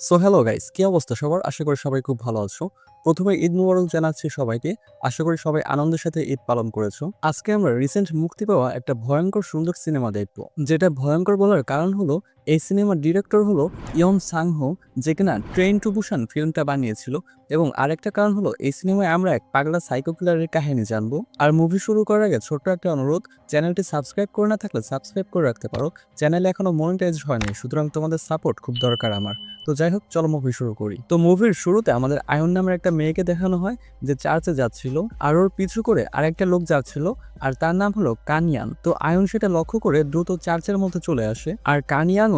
So hello guys কি অবস্থা সবার? আশা করি সবাই খুব ভালো আছো। প্রথমে ঈদ মুবারক জানাচ্ছি সবাইকে। আশা করি সবাই আনন্দের সাথে ঈদ পালন করেছ। আজকে আমরা রিসেন্ট মুক্তি পাওয়া একটা ভয়ঙ্কর সুন্দর সিনেমা দেখব। যেটা ভয়ঙ্কর বলার কারণ হলো এই সিনেমার ডিরেক্টর হলো ইয়ন সাংহো, যে কিনা ট্রেন টু বুসান ফিল্মটা বানিয়েছিল। এবং আরেকটা কারণ হলো, এই সিনেমায় আমরা এক পাগলা সাইকো কিলারের কাহিনী জানব। আর মুভি শুরু করার আগে ছোট্ট একটা অনুরোধ চ্যানেলটি সাবস্ক্রাইব করে না থাকলে সাবস্ক্রাইব করে রাখতে পারো। চ্যানেলে এখনও মনিটাইজ হয়নি সুতরাং তোমাদের সাপোর্ট খুব দরকার আমার। তো যাই হোক, চলো মুভি শুরু করি। তো মুভির শুরুতে আমাদের আয়ন নামের একটা মেয়েকে দেখানো হয়, যে চার্চে যাচ্ছিল। আর ওর পিছু করে আরেকটা লোক যাচ্ছিল, আর তার নাম হলো কানিয়ান। তো আয়ন সেটা লক্ষ্য করে দ্রুত চার্চের মধ্যে চলে আসে। আর কানিয়ানও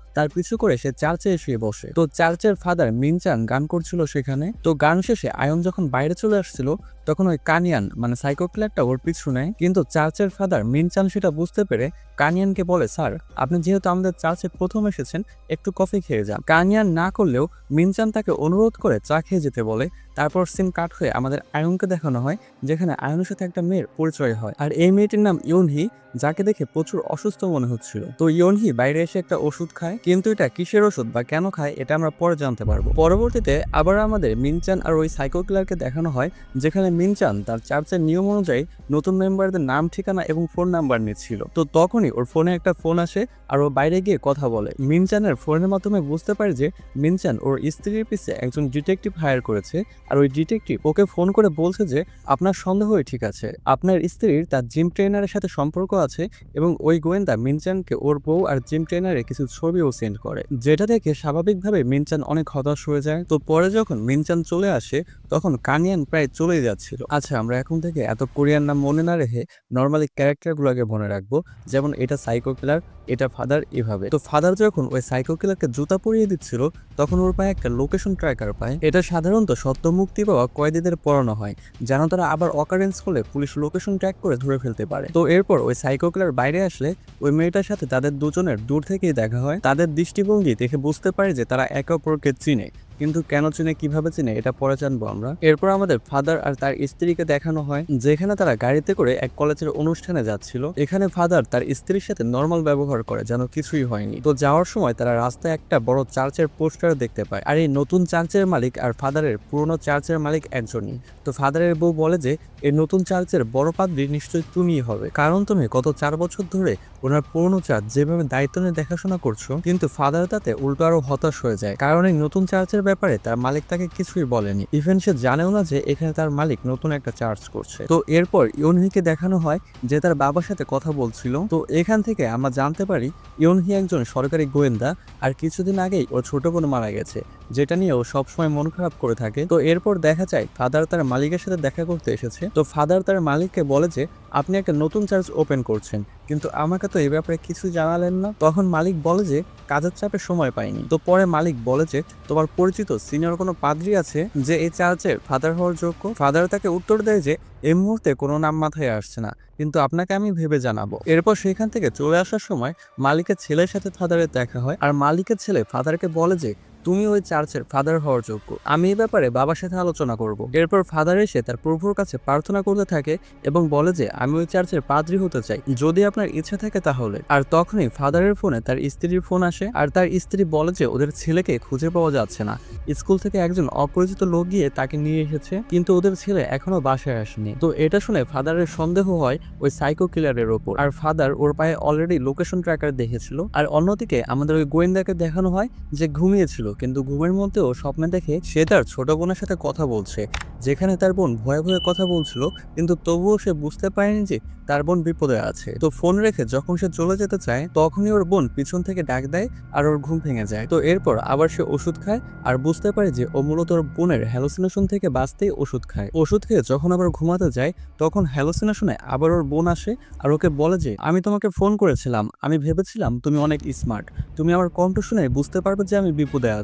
তার পিছু করে সে চার্চে এসে বসে। তো চার্চের ফাদার মিনচান গান করছিল সেখানে। তো গান শেষে আয়ন যখন বাইরে চলে আসছিল, তখন ওই কানিয়ান মানে সাইকো কিলারটা ওর পিছু নেয়। কিন্তু চার্চের ফাদার মিনচান সেটা বুঝতে পেরে কানিয়ানকে বলে, স্যার, আপনি যেহেতু আমাদের চার্চে প্রথম এসেছেন, একটু কফি খেয়ে যান। কানিয়ান না করলেও মিনচান তাকে অনুরোধ করে চা খেয়ে যেতে বলে। তারপর সিন কাট হয়ে আমাদের আয়নকে দেখানো হয়, যেখানে আয়নের সাথে একটা মেয়ের পরিচয় হয়। আর এই মেয়েটির নাম ইউনহি যাকে দেখে প্রচুর অসুস্থ মনে হচ্ছিল। তো ইয়নহি বাইরে এসে একটা ওষুধ খায় কিন্তু এটা কিসের ওষুধ বা কেন খায় এটা আমরা পরে জানতে পারব। পরবর্তীতে আবার আমাদের মিনচান আর ওই সাইকো কিলারকে দেখানো হয়, যেখানে মিনচান তার চার্চের নিয়ম অনুযায়ী নতুন মেম্বারদের নাম, ঠিকানা এবং ফোন নাম্বার নিচ্ছিল। তো তখনই ওর ফোনে একটা ফোন আসে আর ও বাইরে গিয়ে কথা বলে। মিনচানের ফোনের মাধ্যমে বুঝতে পারে যে মিনচান ওর স্ত্রীর পিছে একজন ডিটেকটিভ হায়ার করেছে আর ওই ডিটেকটিভ ওকে ফোন করে বলছে যে আপনার সন্দেহই ঠিক আছে। আপনার স্ত্রীর তার জিম ট্রেনারের সাথে সম্পর্ক আছে এবং ওই গোয়েন্দা মিনচানকে ওর বউ আর জিম ট্রেনারে কিছু ছবিও সেন্ড করে। যেটা দেখে স্বাভাবিকভাবে মিনচান অনেক হতাশ হয়ে যায়। তো পরে যখন মিনচান চলে আসে, তখন কানিয়ান প্রায় চলে যাচ্ছিল। আচ্ছা আমরা এখন থেকে এত কোরিয়ান নাম মনে না রেখে নর্মালি ক্যারেক্টারগুলোকে মনে রাখব। যেমন এটা সাইকো কিলার এটা ফাদার এভাবে। তো ফাদার যখন ওই সাইকো কিলারকে জুতা পরিয়ে দিচ্ছিল, তখন ওর পায়ে একটা লোকেশন ট্র্যাকার পায়। এটা সাধারণত সত্য মুক্তি পাওয়া কয়েদিদের পড়ানো হয়, যেন তারা আবার অকারেন্স করলে পুলিশ লোকেশন ট্র্যাক করে ধরে ফেলতে পারে। তো এরপর ওই সাইকো কিলার বাইরে আসলে ওই মেয়েটার সাথে তাদের দুজনের দূর থেকেই দেখা হয়। তাদের দৃষ্টিভঙ্গি দেখে বুঝতে পারে যে তারা একে অপরকে চিনে। কিন্তু কেন চিনে, কীভাবে চিনে, এটা পরে জানব আমরা। এরপর আমাদের ফাদার আর তার স্ত্রীকে দেখানো হয়, যেখানে তারা গাড়িতে করে এক কলেজের অনুষ্ঠানে যাচ্ছিল। এখানে ফাদার তার স্ত্রীর সাথে নর্মাল ব্যবহার করে, যেন কিছুই হয়নি। তো যাওয়ার সময় তারা রাস্তায় একটা বড় চার্চের পোস্টার দেখতে পায়। আর এই নতুন চার্চের মালিক আর ফাদারের পুরনো চার্চের মালিক একজনই তো ফাদারের বউ বলে যে, এই নতুন চার্চের বড় পাদ্রী নিশ্চয়ই তুমিই হবে। কারণ তুমি গত চার বছর ধরে ওনার পুরনো চার্চ যেভাবে দায়িত্ব নিয়ে দেখাশোনা করছ, কিন্তু ফাদার তাতে উল্টো আরও হতাশ হয়ে যায়। কারণ এই নতুন চার্চের ব্যাপারে তার মালিক তাকে কিছুই বলেনি। ইভেন সে জানেও না যে এখানে তার মালিক নতুন একটা চার্চ করছে। তো এরপর ইউনহিকে দেখানো হয় যে তার বাবার সাথে কথা বলছিল। তো এখান থেকে আমরা জানতে পারি, ইউনহি একজন সরকারি গোয়েন্দা আর কিছুদিন আগেই ওর ছোট বোন মারা গেছে, যেটা নিয়ে ও সবসময় মন খারাপ করে থাকে। তো এরপর দেখা যায় ফাদার তার মালিকের সাথে দেখা করতে এসেছে। তো ফাদার তার মালিককে বলে যে আপনি একটা নতুন চার্চ ওপেন করছেন, কিন্তু আমাকে তো এই ব্যাপারে কিছু জানালেন না। তখন মালিক বলে যে, কাজের চাপে সময় পাইনি। তো পরে মালিক বলে যে, তোমার পরিচিত সিনিয়র কোনো পাদ্রী আছে যে এই চার্চের ফাদার হওয়ার যোগ্য? ফাদার তাকে উত্তর দেয় যে, এই মুহূর্তে কোনো নাম মাথায় আসছে না, কিন্তু আপনাকে আমি ভেবে জানাব। এরপর সেখান থেকে চলে আসার সময় মালিকের ছেলের সাথে ফাদারের দেখা হয়, আর মালিকের ছেলে ফাদারকে বলে যে তুমি ওই চার্চের ফাদার হওয়ার যোগ্য। আমি এই ব্যাপারে বাবার সাথে আলোচনা করব। এরপর ফাদার এসে তার প্রভুর কাছে প্রার্থনা করতে থাকে এবং বলে যে, আমি ওই চার্চের পাদ্রী হতে চাই। যদি আপনার ইচ্ছা থাকে তাহলে। আর তখনই ফাদারের ফোনে তার স্ত্রীর ফোন আসে আর তার স্ত্রী বলে যে, ওদের ছেলেকে খুঁজে পাওয়া যাচ্ছে না। স্কুল থেকে একজন অপরিচিত লোক গিয়ে তাকে নিয়ে এসেছে, কিন্তু ওদের ছেলে এখনও বাসায় আসেনি। তো এটা শুনে ফাদারের সন্দেহ হয় ওই সাইকো কিলারের ওপর। আর ফাদার ওর পায়ে অলরেডি লোকেশন ট্র্যাকার দেখেছিল। আর অন্যদিকে আমাদের ওই গোয়েন্দাকে দেখানো হয় যে, ঘুমিয়েছিল। কিন্তু ঘুমের মধ্যেও স্বপ্নে দেখে সে তার ছোট বোনের সাথে কথা বলছে। যেখানে তার বোন ভয়ে ভয়ে কথা বলছিল, কিন্তু তবুও সে বুঝতে পারেনি যে তার বোন বিপদে আছে। তো ফোন রেখে যখন সে চলে যেতে চায়, তখনই ওর বোন পিছন থেকে ডাক দেয় আর ওর ঘুম ভেঙে যায়। তো এরপর আবার সে ওষুধ খায় আর বুঝতে পারে যে ও মূলত ওর বোনের হ্যালোসিনেশন থেকে বাঁচতেই ওষুধ খায়। ওষুধ খেয়ে যখন আবার ঘুমাতে যায়, তখন হ্যালোসিনেশনে আবার ওর বোন আসে আর ওকে বলে যে, আমি তোমাকে ফোন করেছিলাম। আমি ভেবেছিলাম তুমি অনেক স্মার্ট তুমি আমার কণ্ঠ শুনে বুঝতে পারবে যে আমি বিপদে আছি।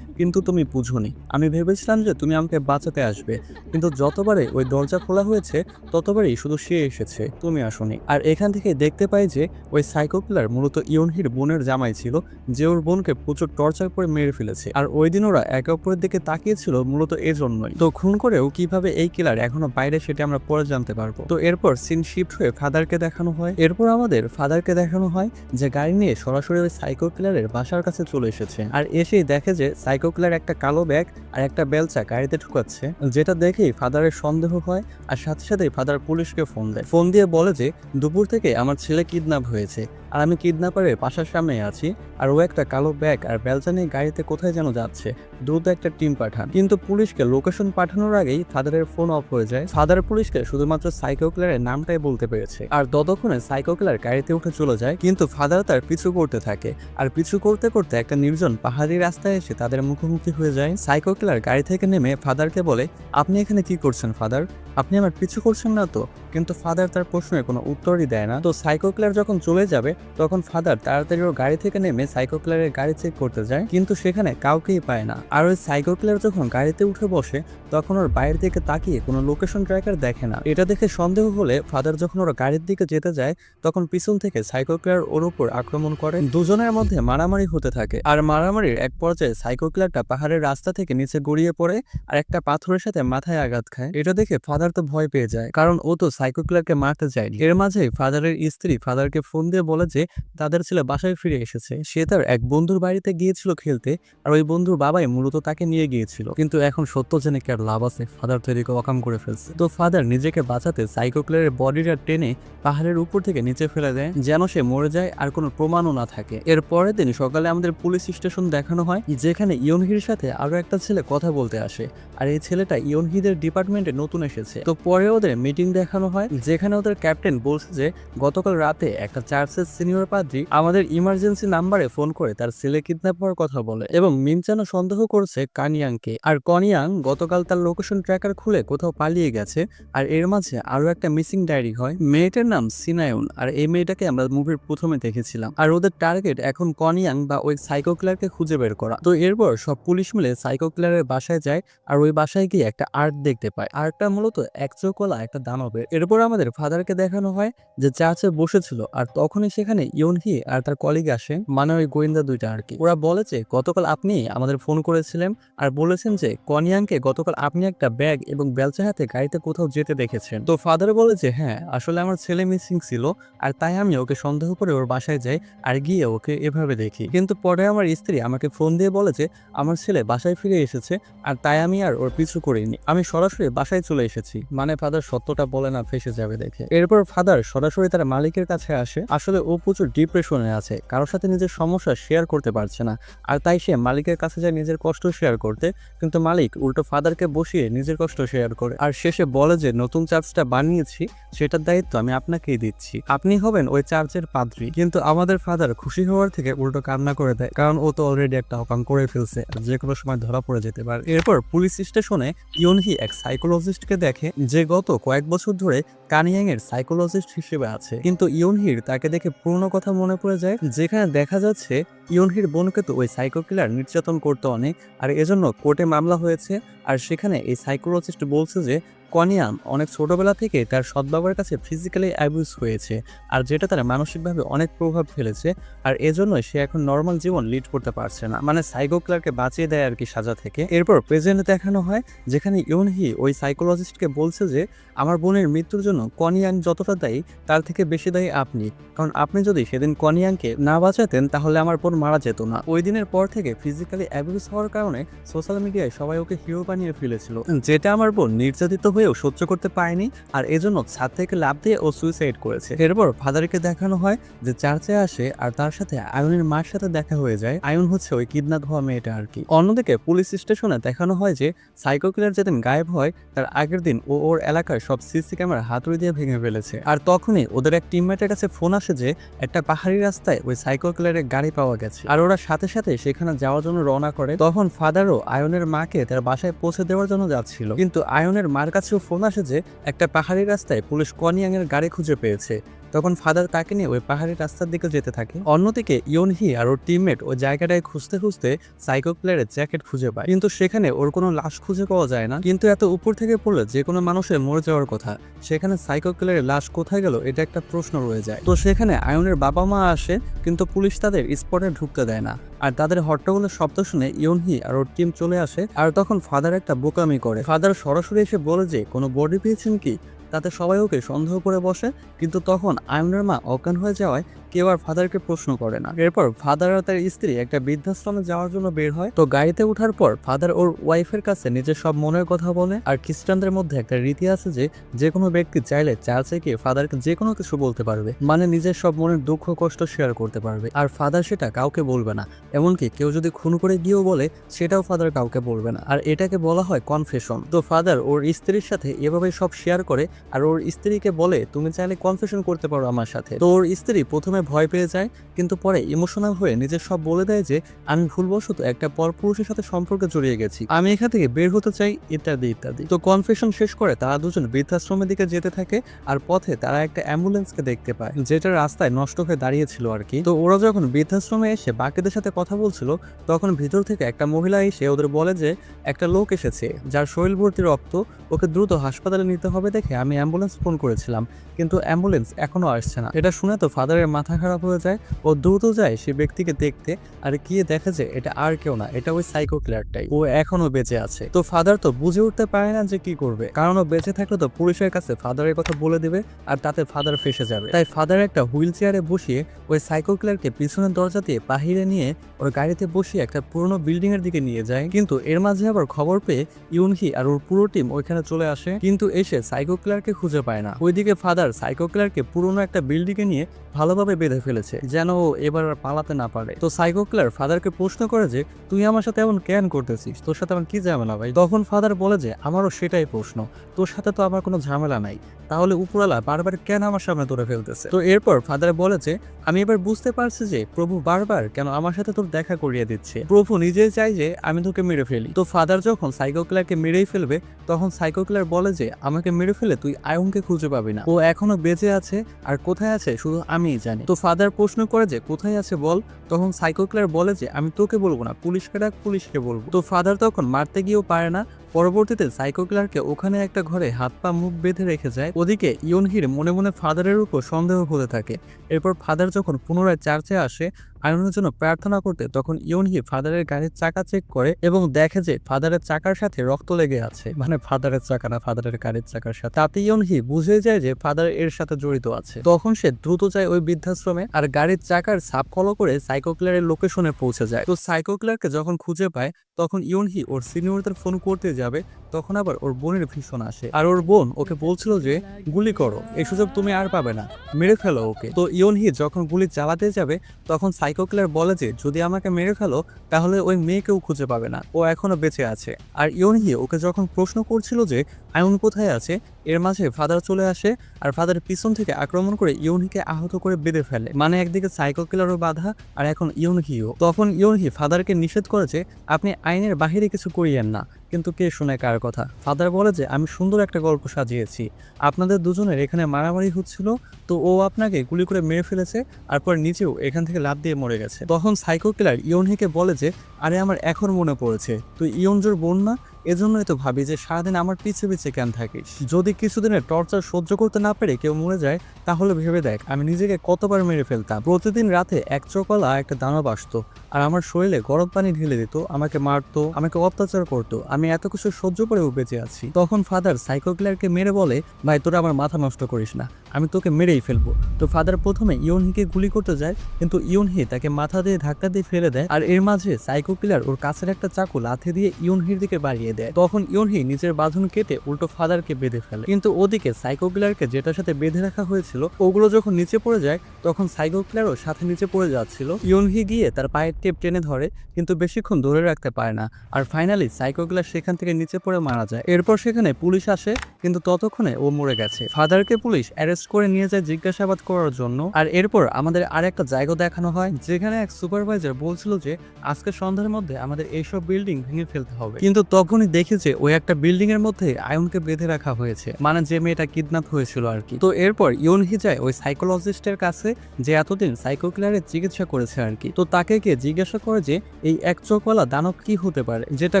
কিন্তু তুমি বুঝোনি। আমি ভেবেছিলাম যে তুমি আমাকে বাঁচাতে আসবে, কিন্তু যতবারে ওই দরজা খোলা হয়েছে, ততবারই শুধু সে এসেছে, তুমি আসনি। আর এখান থেকে দেখতে পাই যে ওই সাইকো কিলার মূলত ইয়নহির বোনের জামাই ছিল, যে ওর বোনকে প্রচুর টর্চার করে মেরে ফেলেছে। আর ওই দিন ওরা একে অপরের দিকে তাকিয়েছিল মূলত এজন্যই। তো খুন করেও কীভাবে এই কিলার এখনও বাইরে সেটা আমরা পরে জানতে পারব। তো এরপর সিন শিফট হয়ে ফাদারকে দেখানো হয়। এরপর আমাদের ফাদারকে দেখানো হয় যে গাড়ি নিয়ে সরাসরি ওই সাইকো কিলারের বাসার কাছে চলে এসেছে। আর এসেই দেখে যে সাইকো কিলার একটা কালো ব্যাগ আর একটা বেলচা গাড়িতে ঢুকাচ্ছে, যেটা দেখেই ফাদারের সন্দেহ হয় আর সাথে সাথে ফাদার পুলিশকে ফোন দেয়। ফোন দিয়ে বলে যে, দুপুর থেকে আমার ছেলে কিডন্যাপ হয়েছে। আর আমি কিডন্যাপারের পাশার সামনে আছি, আর ও একটা কালো ব্যাগ আর বেলচা নিয়ে গাড়িতে কোথায় যেন যাচ্ছে। দ্রুত একটা টিম পাঠান। কিন্তু পুলিশকে লোকেশন পাঠানোর আগেই ফাদারের ফোন অফ হয়ে যায়। ফাদার পুলিশকে শুধুমাত্র সাইকো কিলারের নামটাই বলতে পেরেছে। আর ততক্ষণে সাইকো কিলার গাড়িতে উঠে চলে যায়, কিন্তু ফাদার তার পিছু করতে থাকে। আর পিছু করতে করতে একটা নির্জন পাহাড়ি রাস্তায় এসে তাদের মুখোমুখি হয়ে যায়। সাইকো কিলার গাড়ি থেকে নেমে ফাদারকে বলে, আপনি এখানে কি করছেন, ফাদার? আপনি আমার পিছু করছেন না তো? কিন্তু ফাদার তার প্রশ্নের কোনো উত্তরই দেয় না। তো সাইকো কিলার যখন চলে যাবে, তখন ফাদার তাড়াতাড়ি ওর গাড়ি থেকে নেমে সাইকো কিলারের গাড়ি চেক করতে যায়, কিন্তু সেখানে কাউকেই পায় না। আর ওই সাইকো কিলার যখন গাড়িতে উঠে বসে, তখন ওর বাইরের দিকে তাকিয়ে কোনো লোকেশন ট্র্যাকার দেখে না। এটা দেখে সন্দেহ হলে ফাদার যখন ওর গাড়ির দিকে যেতে যায়, তখন পিছন থেকে সাইকো কিলার ওর উপর আক্রমণ করে। দুজনের মধ্যে মারামারি হতে থাকে। আর মারামারির এক পর্যায়ে সাইকো কিলারটা পাহাড়ের রাস্তা থেকে নিচে গড়িয়ে পড়ে আর একটা পাথরের সাথে মাথায় আঘাত খায়। এটা দেখে ফাদার তো ভয় পেয়ে যায়, কারণ ও তো সাইকো কিলারকে মারতে যায়নি এর মাঝেই ফাদারের স্ত্রী ফাদারকে ফোন দিয়ে বলে যে, তাদের ছেলে বাসায় ফিরে এসেছে। সে তার এক বন্ধুর বাড়িতে গিয়েছিল খেলতে আর ওই বন্ধুর বাবাই মূলত তাকে নিয়ে গিয়েছিল। কিন্তু এখন সত্য জেনে কি আর লাভ আছে। ফাদার তো এদিকে অকাম করে ফেলছে। তো ফাদার নিজেকে বাঁচাতে সাইকো বডিটা টেনে পাহাড়ের উপর থেকে নিচে ফেলে দেয়, যেন সে মরে যায় আর কোনো প্রমাণও না থাকে। এর পরের দিন সকালে আমাদের পুলিশ স্টেশন দেখানো হয়, যেখানে ইয়নহির সাথে আরও একটা ছেলে কথা বলতে আসে। আর এই ছেলেটা ইয়নহিদের ডিপার্টমেন্টে নতুন এসেছে। তো পরে ওদের মিটিং দেখানো হয়। যেখানে ওদের ক্যাপ্টেন বলছে যে, গতকাল রাতে একটা চার্চের সিনিয়র পাদ্রি আমাদের ইমার্জেন্সি নাম্বারে ফোন করে তার ছেলে কিডন্যাপ হওয়ার কথা বলে এবং মিমচানো সন্দেহ করছে কানিয়াংকে। আর কনিয়াং গতকাল তার লোকেশন ট্র্যাকার খুলে কোথাও পালিয়ে গেছে আর এর মাঝে আরও একটা মিসিং ডায়েরি হয়। মেয়েটার নাম সিনায়ন আর এই মেয়েটাকে আমরা মুভির প্রথমে দেখেছিলাম। আর ওদের টার্গেট এখন কনিয়াং বা ওই সাইকো কিলারকে খুঁজে বের করা। তো এরপর সব পুলিশ মিলে সাইকো কিলারের বাসায় যায় আর ওই বাসায় গিয়ে একটা আর্ট দেখতে পায়। আর্টটা মূলত এক চোখলা একটা দানবের। এরপর আমাদের ফাদারকে দেখানো হয় যে চার্চে বসেছিল আর তখনই সেখানে ইয়নহি আর তার কলিগ আসে মানে ওই গোয়েন্দা দুইটা আর কি। ওরা বলে যে, গতকাল আপনি আমাদের ফোন করেছিলেন আর বলেছেন যে, কনিয়াংকে গতকাল আপনি একটা ব্যাগ এবং বেলচা হাতে গাড়িতে কোথাও যেতে দেখেছেন। তো ফাদার বলে যে হ্যাঁ আসলে আমার ছেলে মিসিং ছিল আর তাই আমি ওকে সন্দেহ করে ওর বাসায় যাই আর গিয়ে ওকে এভাবে দেখি। কিন্তু পরে আমার স্ত্রী আমাকে ফোন দিয়ে বলে যে, আমার ছেলে বাসায় ফিরে এসেছে আর তাই আমি আর ওর পিছু করিনি। আমি সরাসরি বাসায় চলে এসেছি। মানে ফাদার সত্যটা বলে না ফেসে যাবে দেখে। এরপর ফাদার সরাসরি তার মালিকের কাছে আসে। আসলে ও প্রচুর ডিপ্রেশনে আছে, কারোর সাথে নিজের সমস্যা শেয়ার করতে পারছে না। আর তাই সে মালিকের কাছে যায় নিজের কষ্ট শেয়ার করতে, কিন্তু মালিক উল্টো ফাদারকে বসিয়ে নিজের কষ্ট শেয়ার করে। আর শেষে বলে যে, নতুন চার্চটা বানিয়েছি, সেটার দায়িত্ব আমি আপনাকেই দিচ্ছি। আপনি হবেন ওই চার্চের পাদ্রী। কিন্তু আমাদের ফাদার খুশি হওয়ার থেকে উল্টো কান্না করে দেয়, কারণ ও তো অলরেডি একটা অকাম করে ফেলছে যে কোনো সময় ধরা পড়ে যেতে পারে। এরপর পুলিশ স্টেশনে ইয়নহি এক সাইকোলজিস্টকে দেখে, যে গত কয়েক বছর ধরে কানিয়াং এর সাইকোলজিস্ট হিসেবে আছে। কিন্তু ইয়নহির তাকে দেখে পুরনো কথা মনে পড়ে যায়, যেখানে দেখা যাচ্ছে ইয়নহির বোনকে তো ওই সাইকো কিলার নির্যাতন করতো অনেক, আর এজন্য কোর্টে মামলা হয়েছে, আর সেখানে এই সাইকোলজিস্ট বলছে যে কনিয়াম অনেক ছোটবেলা থেকে তার সদ্বাবার কাছে ফিজিক্যালি অ্যাবিউজ হয়েছে, আর যেটা তার মানসিকভাবে অনেক প্রভাব ফেলেছে, আর এজন্যই সে এখন নর্মাল জীবন লিড করতে পারছে না। মানে সাইকো কিলারকে বাঁচিয়ে দেয় আর কি সাজা থেকে। এরপর প্রেজেন্ট দেখানো হয়, যেখানে ইউনহি ওই সাইকোলজিস্টকে বলছে যে, আমার বোনের মৃত্যুর জন্য কনিয়াং যতটা দায়ী, তার থেকে বেশি দায়ী আপনি। কারণ আপনি যদি সেদিন কনিয়াংকে না বাঁচাতেন, তাহলে আমার বোন মারা যেত না। ওই দিনের পর থেকে ফিজিক্যালি অ্যাবিউজ হওয়ার কারণে সোশ্যাল মিডিয়ায় সবাই ওকে হিরো বানিয়ে ফেলেছিল। যেটা আমার বোন নির্যাতিত হয়েও সহ্য করতে পারেনি আর এজন্য ছাদ থেকে লাভ দিয়ে ও সুইসাইড করেছে। এরপর ফাদারকে দেখানো হয় যে চার্চে আসে আর তার সাথে আয়নের মার সাথে দেখা হয়ে যায়। আয়ন হচ্ছে ওই কিডন্যাপ হওয়া মেয়েটা আর কি। অন্যদিকে পুলিশ স্টেশনে দেখানো হয় যে সাইকো কিলার যেদিন গায়েব হয়, তার আগের দিন ও ওর এলাকার সব সিসি ক্যামেরা হাতুড়ি দিয়ে ভেঙে ফেলেছে। আর তখনই ওদের এক টিমমেটের কাছে ফোন আসে যে একটা পাহাড়ি রাস্তায় ওই সাইকো কিলারের গাড়ি পাওয়া গেছে। আর ওরা সাথে সাথে সেখানে যাওয়ার জন্য রওনা করে। তখন ফাদারও আয়নের মাকে তার বাসায় পৌঁছে দেওয়ার জন্য যাচ্ছিল। কিন্তু আয়নের মার কাছেও ফোন আসে যে একটা পাহাড়ি রাস্তায় পুলিশ কনিয়াং এর গাড়ি খুঁজে পেয়েছে। তখন ফাদার তাকে নিয়ে ওই পাহাড়ি রাস্তার দিকে যেতে থাকে। অন্যদিকে ইয়নহি আর ওর টিমমেট ওই জায়গাটায় খুঁজতে খুঁজতে সাইকো প্লেয়ারের জ্যাকেট খুঁজে পায়। কিন্তু সেখানে ওর কোনো লাশ খুঁজে পাওয়া যায় না। কিন্তু এত উপর থেকে পড়লে যে কোনো মানুষের মরে যাওয়ার কথা। সেখানে সাইকো কিলারের লাশ কোথায় গেল এটা একটা প্রশ্ন রয়ে যায়। তো সেখানে আয়নের বাবা মা আসে, কিন্তু পুলিশ তাদের স্পটে ঢুকতে দেয় না। আর তাদের হট্টগোলের শব্দ শুনে ইয়নহি আর ওর টিম চলে আসে। আর তখন ফাদার একটা বোকামি করে। ফাদার সরাসরি এসে বলে যে, কোনো বডি পেয়েছেন কি? তাতে সবাই ওকে সন্দেহ করে বসে কিন্তু তখন আয়নের মা অজ্ঞান হয়ে যাওয়ায় কেউ আর ফাদারকে প্রশ্ন করে না। এরপর ফাদার আর তার স্ত্রী একটা বৃদ্ধাশ্রমে যাওয়ার জন্য বের হয়। তো গাড়িতে ওঠার পর ফাদার ওর ওয়াইফের কাছে নিজের সব মনের কথা বলে। আর খ্রিস্টানদের মধ্যে একটা রীতি আছে যে যে কোনো ব্যক্তি চাইলে চার্চে গিয়ে ফাদারকে যে কোনো কিছু বলতে পারবে। মানে নিজের সব মনের দুঃখ, কষ্ট শেয়ার করতে পারবে। আর ফাদার সেটা কাউকে বলবে না। এমনকি কেউ যদি খুন করে গিয়েও বলে, সেটাও ফাদার কাউকে বলবে না। আর এটাকে বলা হয় কনফেশন তো ফাদার ওর স্ত্রীর সাথে এভাবে সব শেয়ার করে। আর ওর স্ত্রীকে বলে, তুমি চাইলে কনফেশন করতে পারো আমার সাথে। তো ওর স্ত্রী প্রথমে ভয় পেয়ে যায়, কিন্তু পরে ইমোশনাল হয়ে নিজের সব বলে দেয় যে, আমি ভুলবশত একটা পরপুরুষের সাথে সম্পর্কে জড়িয়ে গেছি। আমি এখান থেকে বের হতে চাই ইত্যাদি ইত্যাদি। তো কনফেশন শেষ করে তারা দুজন বৃদ্ধাশ্রমের দিকে যেতে থাকে আর পথে তারা একটা অ্যাম্বুলেন্সকে দেখতে পায়, যেটা রাস্তায় নষ্ট হয়ে দাঁড়িয়েছিল আর কি। তো ওরা যখন বৃদ্ধাশ্রমে এসে বাকিদের সাথে কথা বলছিল, তখন ভিতর থেকে একটা মহিলা এসে ওদের বলে যে, একটা লোক এসেছে, যার শরীর ভর্তি রক্ত ওকে দ্রুত হাসপাতালে নিতে হবে দেখে আমি অ্যাম্বুলেন্স ফোন করেছিলাম, কিন্তু অ্যাম্বুলেন্স এখনও আসছে না। এটা শুনে তো ফাদারের মাথা খারাপ হয়ে যায় ও দ্রুত যায় সে ব্যক্তিকে দেখতে আর গিয়ে দেখে যে এটা আর কেউ না, এটা ওই সাইকো ক্লিয়ারটাই ও এখনও বেঁচে আছে। তো ফাদার তো বুঝে উঠতে পারে না যে কি করবে। কারণ ও বেঁচে থাকলে তো পুলিশের কাছে ফাদারের কথা বলে দিবে আর তাতে ফাদার ফেসে যাবে। তাই ফাদার একটা হুইল চেয়ারে বসিয়ে ওই সাইকো ক্লিয়ারকে পিছনের দরজা দিয়ে বাহিরে নিয়ে ওর গাড়িতে বসিয়ে একটা পুরনো বিল্ডিং এর দিকে নিয়ে যায়। কিন্তু এর মাঝে আবার খবর পেয়ে ইউনহি আর ওর পুরো টিম ওইখানে চলে আসে। কিন্তু এসে সাইকো ক্লিয়ারকে খুঁজে পায় না। ওইদিকে ফাদার সাইকো ক্লিয়ারকে পুরনো একটা বিল্ডিং এ নিয়ে ভালোভাবে বেঁধে ফেলেছে, যেন ও এবার আর পালাতে না পারে। তো সাইকো ক্লিয়ার ফাদারকে প্রশ্ন করে যে, তুই আমার সাথে এমন কেন করতেছিস? তোর সাথে আমার কি ঝামেলা ভাই? তখন ফাদার বলে যে, আমারও সেটাই প্রশ্ন। তোর সাথে তো আমার কোনো ঝামেলা নাই। তাহলে উপরালা বারবার কেন আমার সামনে ধরে ফেলতেছে? তো এরপর ফাদার বলে যে, আমি এবার বুঝতে পারছি যে, প্রভু বারবার কেন আমার সাথে তোর দেখা করিয়ে দিচ্ছে। প্রভু নিজেই চাই যে, আমি তোকে মেরে ফেলি। তো ফাদার যখন সাইকো ক্লারকে মেরেই ফেলবে, তখন সাইকো ক্লার বলে যে, আমাকে মেরে ফেলে তুই আয়নকে খুঁজে পাবি না। ও এখনও বেঁচে আছে, আর কোথায় আছে শুধু আমিই জানি। তো ফাদার প্রশ্ন করে যে, কোথায় আছে বল? তখন সাইকো বলে যে, আমি তোকে বলব না, পুলিশকে ডাক, পুলিশকে বলব। তো ফাদার তখন মারতে গিয়েও পারে না পরবর্তীতে সাইকো ক্লারকে ওখানে একটা ঘরে হাত পা মুখ বেঁধে রেখে যায়। ওদিকে ইয়নহির মনে মনে ফাদারের উপর সন্দেহ হতে থাকে। এরপর ফাদার যখন পুনরায় চার্চে আসে, আয়নের জন্য প্রার্থনা করতে, তখন ইয়নহি ফাদারের গাড়ির চাকা চেক করে এবং দেখে যে ফাদারের চাকার সাথে রক্ত লেগে আছে। মানে ফাদারের চাকা না, ফাদারের গাড়ির চাকার সাথে। তাতে ইয়নহি বুঝে যায় যে ফাদার এর সাথে জড়িত আছে। তখন সে দ্রুত যায় ওই বৃদ্ধাশ্রমে আর গাড়ির চাকার সাপ ফলো করে সাইকোক্লারের লোকেশনে পৌঁছে যায়। তো সাইকোক্লারকে যখন খুঁজে পায়, তখন ইয়নহি ওর সিনিয়রদের ফোন করতে যাবে, তখন আবার ওর বোনের ভীষণ আসে। আর ওর বোন ওকে বলছিল যে, গুলি করো, এই সুযোগ তুমি আর পাবে না, মেরে ফেলো ওকে। তো ইয়নহি যখন গুলি চালাতে যাবে, তখন সাইকো কিলার বলে যে, যদি আমাকে মেরে ফেলো, তাহলে ওই মেয়েকেও খুঁজে পাবে না, ও এখনও বেঁচে আছে। আর ইয়নহি ওকে যখন প্রশ্ন করছিল যে আয়ন কোথায় আছে? এর মাঝে ফাদার চলে আসে আর ফাদার পিছন থেকে আক্রমণ করে ইউনহিকে আহত করে বেঁধে ফেলে। মানে একদিকে সাইকো কিলারও বাধা আর এখন ইউনহিও। তখন ইউনহি ফাদারকে নিষেধ করেছে আপনি আইনের বাহিরে কিছু করিয়েন না। কিন্তু কে শুনে কার কথা? ফাদার বলে যে, আমি সুন্দর একটা গল্প সাজিয়েছি। আপনাদের দুজনের এখানে মারামারি হচ্ছিল, তো ও আপনাকে গুলি করে মেরে ফেলেছে আর পর নিচেও এখান থেকে লাভ দিয়ে মরে গেছে। তখন সাইকো কিলার ইয়নহিকে বলে যে, আরে আমার এখন মনে পড়েছে, তুই ইয়নজোর বোন না? এজন্যই তো ভাবি যে সারাদিন আমার পিছে পিছে কেন থাকিস? যদি কিছুদিনের টর্চার সহ্য করতে না পেরে কেউ মরে যায়, তাহলে ভেবে দেখ, আমি নিজেকে কতবার মেরে ফেলতাম। প্রতিদিন রাতে এক চকলা একটা দানা আসতো, আর আমার শরীরে গরম পানি ঢেলে দিত, আমাকে মারতো, আমাকে অত্যাচার করতো। আমি এত কিছু সহ্য করেও বেঁচে আছি। তখন ফাদার সাইকোক্লিয়ারকে মেরে বলে, ভাই, তোরা আমার মাথা নষ্ট করিস না, আমি তোকে মেরেই ফেলব। তো ফাদার প্রথমে ইয়নহিকে গুলি করতে যায়, কিন্তু ইয়নহি তাকে মাথা দিয়ে ধাক্কা দিয়ে ফেলে দেয়, আর এর মাঝে সাইকোক্লিয়ার ওর কাছের একটা চাকু লাথি দিয়ে ইয়নহির দিকে বাড়িয়ে দেয়। তখন ইয়নহি নিজের বাঁধন কেটে উল্টো ফাদারকে বেঁধে ফেলে। কিন্তু ওদিকে সাইকোক্লিয়ারকে যেটার সাথে বেঁধে রাখা হয়েছিল, ওগুলো যখন নিচে পড়ে যায়, তখন সাইকোক্লিয়ারও সাথে নিচে পড়ে যাচ্ছিল। ইয়নহি গিয়ে তার পায়ের টেপ টেনে ধরে, কিন্তু বেশিক্ষণ ধরে রাখতে পারে না। আর ফাইনালি সাইকোক্লিয়ার সেখান থেকে নিচে পড়ে মারা যায়। এরপর সেখানে পুলিশ আসে, কিন্তু ততক্ষণে ও মরে গেছে। ফাদারকে পুলিশ অ্যারেস্ট করে নিয়ে যায় জিজ্ঞাসাবাদ করার জন্য। আর এরপর আমাদের আরেকটা জায়গা দেখানো হয়, যেখানে এক সুপারভাইজার বলছিল যে আজকে সন্ধ্যার মধ্যে আমাদের এইসব বিল্ডিং ভেঙে ফেলতে হবে। কিন্তু তখনই তখনই দেখে যে ওই একটা বিল্ডিং এর মধ্যে আয়নকে বেঁধে রাখা হয়েছে মানে যে মেয়েটা কিডন্যাপ হয়েছিল আর কি। তো এরপর ইয়নহি যায় ওই সাইকোলজিস্টের কাছে যে এতদিন সাইকো কিলারের চিকিৎসা করেছে আর কি, তো তাকে গিয়ে জিজ্ঞাসা করে যে, এই এক চোখওয়ালা দানব কি হতে পারে? যেটা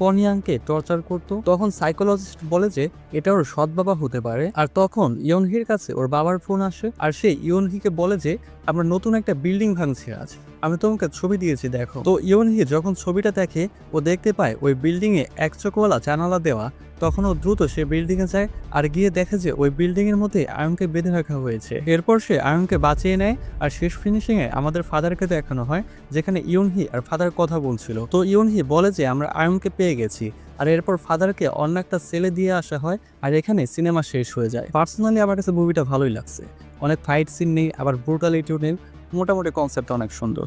কনিয়াংকে টর্চার করত, তখন সাইকোলজিস্ট বলে যে, এটা ওর সৎ বাবা হতে পারে। আর তখন ইয়নহির কাছে ওর বাবার ফোন আসে, আর সে ইয়নহিকে বলে যে, আমরা নতুন একটা বিল্ডিং ভাঙছি আজ। আমি তোমাকে ছবি দিয়েছি, দেখো। তো ইয়নহি যখন ছবিটা দেখে, ও দেখতে পায় ওই বিল্ডিং এ এক চোখওয়ালা জানালা দেওয়া, তখন ও দ্রুত সে বিল্ডিং এ যায় আর গিয়ে দেখে যে ওই বিল্ডিং এর মধ্যে আয়নকে বেঁধে রাখা হয়েছে। এরপর সে আয়নকে বাঁচিয়ে নেয় আর শেষ ফিনিশিং এ আমাদের ফাদারকে দেখানো হয়, যেখানে ইয়নহি আর ফাদার কথা বলছিল। তো ইয়নহি বলে যে, আমরা আয়নকে পেয়ে গেছি। আর এরপর ফাদারকে অন্য একটা সেলে দিয়ে আসা হয় আর এখানে সিনেমা শেষ হয়ে যায়। পার্সোনালি আমার কাছে মুভিটা ভালোই লাগছে। অনেক ফাইট সিন নেই, আবার ব্রুটালিটিও নেই। মোটামুটি কনসেপ্ট অনেক সুন্দর।